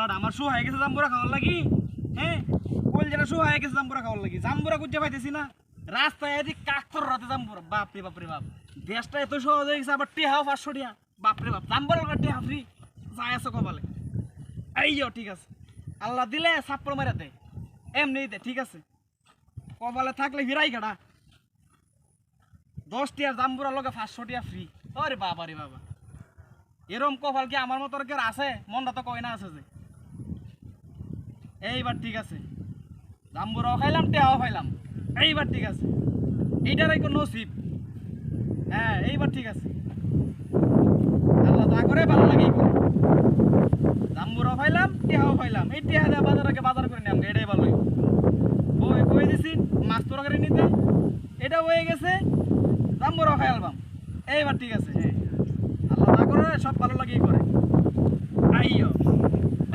আমার শু হয়ে গেছে জাম্বুরা খাওয়ার লাগি হ্যাঁ? কোল যেটা শু হয়ে গেছে জাম্বুরা খাওয়ার লাগি। জাম্বুরা খুঁজে পাইতেছি না। রাস্তায় এদিক কাকর রাতে জাম্বুরা। বাপরে বাপরে বাপ দেশটা এত সহজ হয়ে গেছে, আবার টেহাও পাঁচশো টিয়া। বাপরে বাপ। জাম্বুরা টেহা ফ্রি যাই আছে কপালে। এই ঠিক আছে। আল্লাহ দিলে সাপ্পর মারা দেয় এমনি দে, ঠিক আছে। কপালে থাকলে হিরাই কাটা দশ টিয়ার জাম্বুরা লগে পাঁচশো টিয়া ফ্রি আরে বাবা রে, বাবা। এরম কপাল কি আমার মতো কেউ আছে? মনটা তো কয় না আছে যে। এইবার ঠিক আছে। জাম্বুরাও খাইলাম টেহাও খাইলাম। এইবার ঠিক আছে। এইটারই কোনো নসিব। হ্যাঁ এইবার ঠিক আছে। আল্লাহ তা করে ভালো লাগে এই করে। জাম্বুরাও খাইলাম টেহাও খাইলাম। এই টেহা দেওয়া বাজার আগে বাজার করে নিলাম এটাই ভালো বই কই দিছি, মাছ তরকারি নিতে। এটা হয়ে গেছে জাম্বুরাও খাই আলবাম। এইবার ঠিক আছে। আল্লাহ তা করে সব ভালো লাগেই করে আইও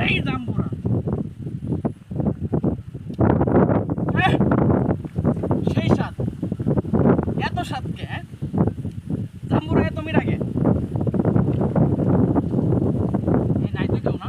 এই জাম্বুরা এহ, সেই স্বাদ এত স্বাদ কে হ্যাঁ জাম্বুরা এত মিরাগে এই নাই তো কেউ না কেউ তো নাই আসে আর বাকি দাম লাগে আল্লাহ জানে।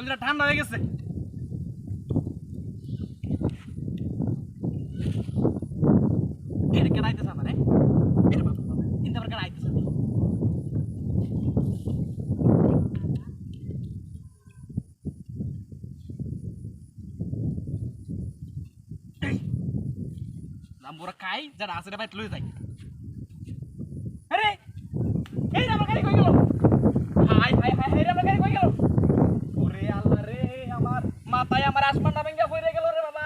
কলটা ঠান্ডা হয়ে গেছে। আমার খাই যারা আছে ভাই লই যাই আরে এই রে আমার গাড়ি কই গেল হাই হাই হাই হাই রে আমার গাড়ি কই গেল ওরে আল্লাহ রে আমার মাথায় আমার আসমানটা ভেঙে পড়ে গেল রে বাবা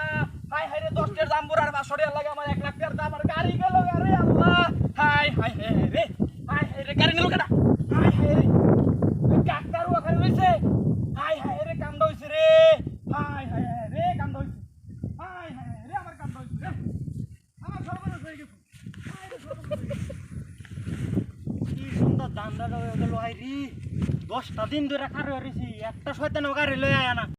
হাই হাই রে দশটার জাম্বুর আর পাঁচশো টাকা লাগে আমার এক লাখ টাকার দাম আর গাড়ি গেল আরে আল্লাহ হাই হাই হাই হাই রে হাই হাই রে গাড়ি নিল কেনা হাই হাই রে ডাক্তার ওখানে রয়েছে হাই হাই রে কান্দ হইছে রে হাই হাই হাই রে কান্দ হইছে হাই হাই হাই রে আমার কান্দ হইছে রে আমার সর্বনাশ হয়ে গেছে হাই রে সর্বনাশ হয়ে গেছে। কি দান্দাটা হয়ে রি দশটা দিন ধরে কারে হরেছি একটা শয়তান গাড়ি লয়ে আয়